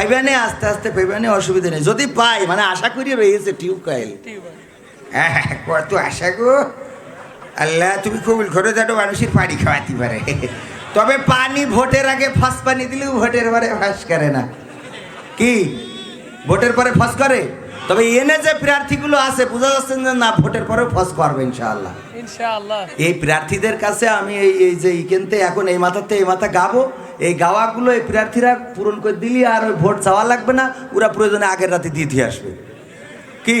পাইবানে আস্তে আস্তে পাইবানে অসুবিধা নেই। যদি পাই মানে আশা করি রয়েছে টিউবওয়েল। হ্যাঁ কত আশা গো। আল্লাহ, তুমি কবুল ঘরে যাটো মানুষের পানি খাওয়াতে পারে। তবে পানি ভোটের আগে ফাঁস পানি দিলেও ভোটের বারে ফাঁস করে না। কি? ভোটের পরে ফস করে? তবে এনে যে প্রার্থীগুলো আছে বোঝা যাচ্ছে যে না ভোটের পরে ফস করবে ইনশাআল্লাহ। ইনশাআল্লাহ। এই প্রার্থীদের কাছে আমি এই এই যে ইকেনতে এখন এই মাথাতে এই মাথা গাবো এই গাওয়াগুলো এই প্রার্থীরা পূরণ করে দিলি আর ওই ভোট চাওয়া লাগবে না ওরা প্রয়োজনে আগের রাতে দিয়ে দিয়ে আসবে। কি?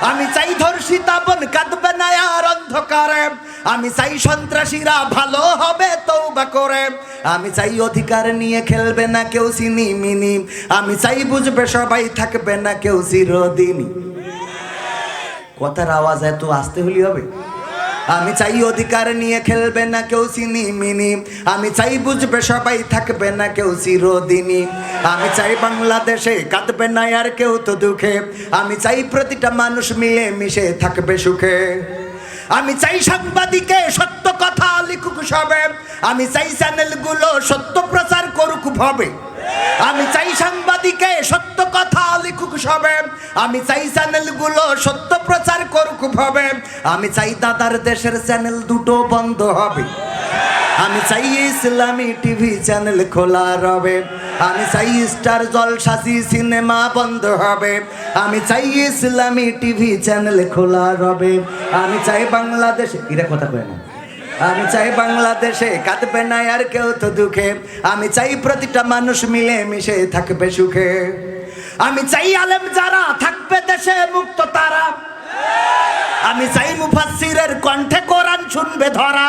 আমি চাই ধর্ষিতা বোন কাঁদবে না আর অন্ধকারে। আমি চাই সন্ত্রাসীরা ভালো হবে তৌবা করে। আমি চাই অধিকার নিয়ে খেলবে না কেউ সিনি মিনি। আমি চাই বুঝবে সবাই থাকবে না কেউ চিরদিনই কথার আওয়াজ এত আসতে হলি হবে? আমি চাই অধিকার নিয়ে খেলবে না কেউ চিনি মিনি। আমি চাই বুঝবে সবাই থাকবে না কেউ চিরদিনই। আমি চাই বাংলাদেশে কাঁদবে না আর কেউ তো দুঃখে। আমি চাই প্রতিটা মানুষ মিলে মিশে থাকবে সুখে। আমি চাই সাংবাদিকে সত্য কথা লিখুক সবে। আমি চাই চ্যানেলগুলো সত্য প্রচার করুক ভবে। আমি চাই সাংবাদিকে সত্য কথা লিখুক সবে। আমি চাই চ্যানেলগুলো সত্য প্রচার করুক ভবে। আমি চাই দাদার দেশের চ্যানেল দুটো বন্ধ হবে। আমি চাই ইসলামী টিভি চ্যানেল খোলা রবে। আমি চাই স্টার জলসাসি সিনেমা বন্ধ হবে। আমি চাই ইসলামী টিভি চ্যানেল খোলা রবে। আমি চাই বাংলাদেশে এরা কথা কয় না। আমি চাই বাংলাদেশে কাঁদবে না আর কেউ তো দুঃখে। আমি চাই প্রতিটা মানুষ মিলে মিশে থাকবে সুখে। আমি চাই আলেম যারা থাকবে দেশে মুক্ত তারা। আমি চাই মুফাসসিরের কণ্ঠে কোরআন শুনবে ধরা।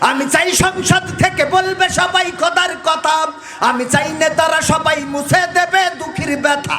আমি চাই সংসদ থেকে বলবে সবাই কদার কথা। আমি চাই নেতারা সবাই মুছে দেবে দুঃখীর ব্যথা।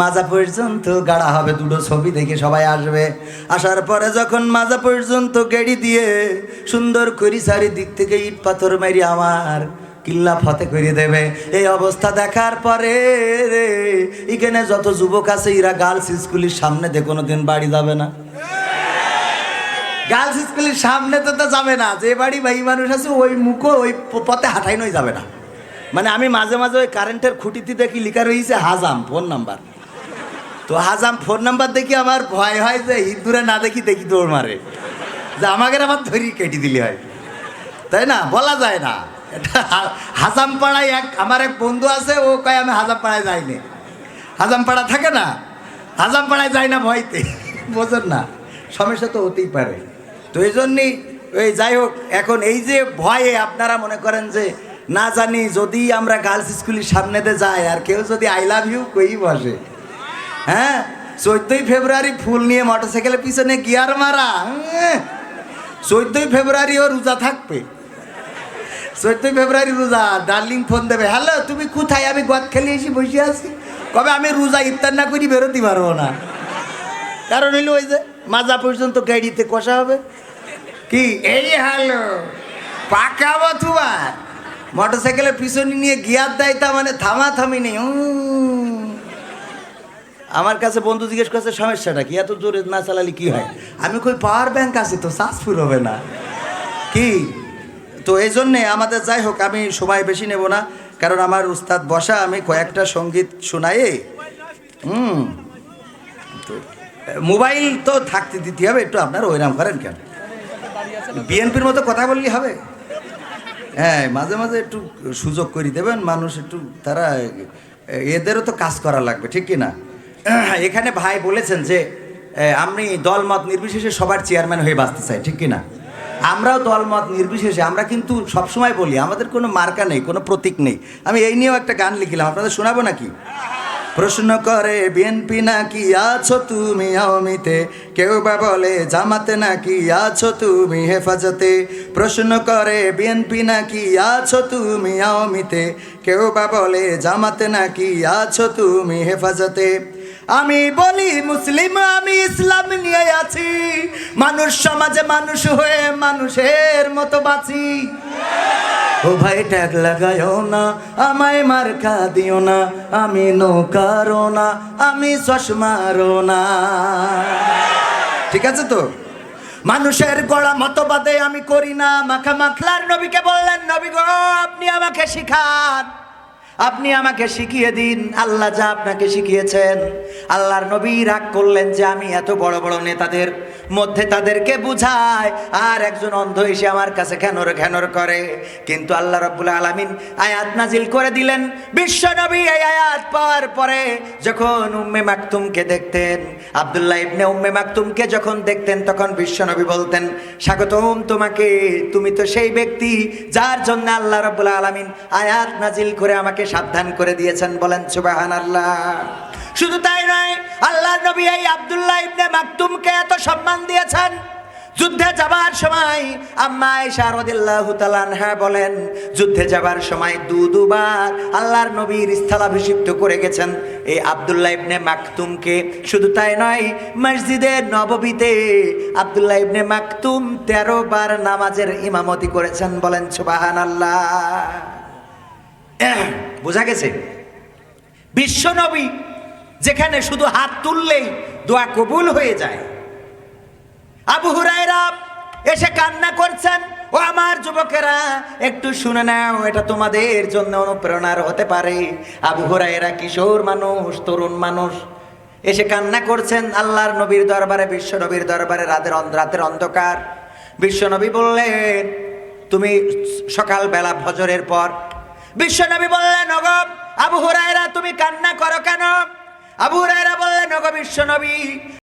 মাজা পর্যন্ত গাড়া হবে, দুটো ছবি দেখে সবাই আসবে। আসার পরে যখন মাজা পর্যন্ত গেড়ি দিয়ে সুন্দর করি চারিদিক থেকে ইট পাথর মারি আমার কিল্লা ফতে করে দেবে। এই অবস্থা দেখার পরে রে, এখানে যত যুবক আছে, এরা গার্লস স্কুলের সামনে দিয়ে কোনোদিন বাড়ি যাবে না। গার্লস স্কুলের সামনে তো তো যাবে না, যে বাড়ি ভাই মানুষ আছে, ওই মুখো ওই পথে হাঁটাই নই যাবে না। মানে আমি মাঝে মাঝে ওই কারেন্টের খুঁটিতে দেখি, লিখা রয়েছে হাজাম ফোন নাম্বার তো হাজাম ফোন নাম্বার দেখি আমার ভয় হয় যে ইঁদুরে না দেখি দেখি দৌড় মারে। যে আমাকে আবার ধরি কেটে দিলি হয়। তাই না? বলা যায় না। এটা হা- হাজামপাড়ায় এক আমার এক বন্ধু আছে, ও কয়, আমি হাজামপাড়ায় যাইনি হাজামপাড়া থাকে না? হাজামপাড়ায় যাই না ভয়তে? বোঝেন না। সমস্যা তো হতেই পারে। তো এই জন্যই ওই যাই হোক, এখন এই যে ভয়ে আপনারা মনে করেন যে, না জানি, যদি আমরা গার্লস স্কুলের সামনেতে যাই, আর কেউ যদি আই লাভ ইউ কই বসে। হ্যাঁ চোদ্দই ফেব্রুয়ারি ফুল নিয়ে মোটরসাইকেলের পিছনে গিয়ার মারা চোদ্দই ফেব্রুয়ারি ও রোজা থাকবে। চোদ্দই ফেব্রুয়ারি রোজা ডার্লিং ফোন দেবে হ্যালো তুমি কোথায়? আমি গদ খেলে এসে বসে আছি। কবে আমি রোজা ইফতার না করি বেরোতে পারব না। কারণ হইল ওই যে মাজা পর্যন্ত গাড়িতে কষা হবে। কি? এই হ্যালো, পাকা বথুয়ার মোটর সাইকেলের পিছনে নিয়ে গিয়ার দেয় তা মানে থামা থামি নেই। আমার কাছে বন্ধু জিজ্ঞেস করছে, সমস্যাটা কি? এত জোরে না চালালে কি হয়? আমি কই, পাওয়ার ব্যাংক আছে তো সাসফুল হবে না। কি? তো এই জন্যে আমাদের যাই হোক, আমি সময় বেশি নেব না, কারণ আমার উস্তাদ বসা, আমি কয়েকটা সংগীত শোনাই। হুম। তো, মোবাইল তো থাকতে দিতে হবে, একটু আপনার ওইরাম করেন কেন? বিএনপির মতো কথা বললে হবে? হ্যাঁ মাঝে মাঝে একটু সুযোগ করে দেবেন, মানুষ একটু তারা, এদেরও তো কাজ করা লাগবে, ঠিক কি না? এখানে ভাই বলেছেন যে আমি দলমত নির্বিশেষে সবার চেয়ারম্যান হয়ে বাঁচতে চাই, ঠিক কি না আমরাও দলমত নির্বিশেষে, আমরা কিন্তু সবসময় বলি, আমাদের কোনো মার্কা নেই, কোনো প্রতীক নেই। আমি এই নিয়েও একটা গান লিখিলাম, আপনাদের শোনাবো নাকি? প্রশ্ন করে বিএনপি নাকি আছো তুমি আওয়ামীতে? কেউ বা বলে, জামাতে নাকি আছো তুমি হেফাজতে? প্রশ্ন করে বিএনপি নাকি আছো তুমি আওয়ামীতে? কেউ বা বলে, জামাতে নাকি আছো তুমি হেফাজতে? আমি বলি মুসলিম, আমি ইসলাম নিয়ে আছি। মানুষ সমাজে মানুষ হয়ে মানুষের মতো বাঁচি। ও ভাই, ট্যাগ লাগায়ও না, আমায় মার্কা দিও না, আমি নৌকারও না, আমি চশমারও না। ঠিক আছে তো? মানুষের গড়া মতবাদে আমি করি না, মাখা মাখলার নবীকে বললেন, নবী গো, আপনি আমাকে শিখান। আপনি আমাকে শিখিয়ে দিন, আল্লাহ যা আপনাকে শিখিয়েছেন। আল্লাহর নবী রাগ করলেন যে আমি এত বড় বড় নেতাদের মধ্যে তাদেরকে বুঝাই, আর একজন অন্ধ এসে আমার কাছে ঘ্যানর ঘ্যানর করে। কিন্তু আল্লাহ রব্বুল আলামিন আয়াত নাজিল করে দিলেন, বিশ্ব নবী এই আয়াত পাওয়ার পরে যখন উম্মে মাকতুমকে দেখতেন, আব্দুল্লাহ ইবনে উম্মে মাকতুমকে যখন দেখতেন, তখন বিশ্ব নবী বলতেন, স্বাগতম তোমাকে, তুমি তো সেই ব্যক্তি যার জন্য আল্লাহ রব্বুল আলামিন আয়াত নাজিল করে আমাকে সাবধান করে দিয়েছেন বলেন সুবহানাল্লাহ। শুধু তাই নয় আল্লাহ নবী এই আব্দুল্লাহ ইবনে মাকতুমকে এত সম্মান দিয়েছেন। যুদ্ধে যাবার সময় আম্মা আয়েশা রাদিয়াল্লাহু তাআলা আনহা বলেন, যুদ্ধে যাবার সময় দু দুবার আল্লাহর নবীর স্থলাভিষিক্ত করে গেছেন। এই আব্দুল্লাহ ইবনে মাকতুমকে শুধু তাই নয়, মসজিদে, নববীতে আব্দুল্লাহ ইবনে মাকতুম তেরো বার নামাজের ইমামতি করেছেন বলেন সুবহানাল্লাহ। বোঝা গেছে? বিশ্বনবী যেখানে শুধু হাত তুললেই দোয়া কবুল হয়ে যায়। আবু হুরায়রা এসে কান্না করছেন, ও আমার যুবকেরা, একটু শুনে নাও, এটা তোমাদের জন্য অনুপ্রেরণার হতে পারে। আবু হুরায়রা কিশোর মানুষ, তরুণ মানুষ এসে কান্না করছেন, আল্লাহর নবীর দরবারে, বিশ্ব নবীর দরবারে রাতের রাতের অন্ধকার। বিশ্বনবী বললেন, তুমি সকালবেলা ফজরের পর বিশ্ব নবী বললেন নগব আবু হুরায়রা, তুমি কান্না করো কেন? আবু হুরায়রা বললেন নগব বিশ্ব নবী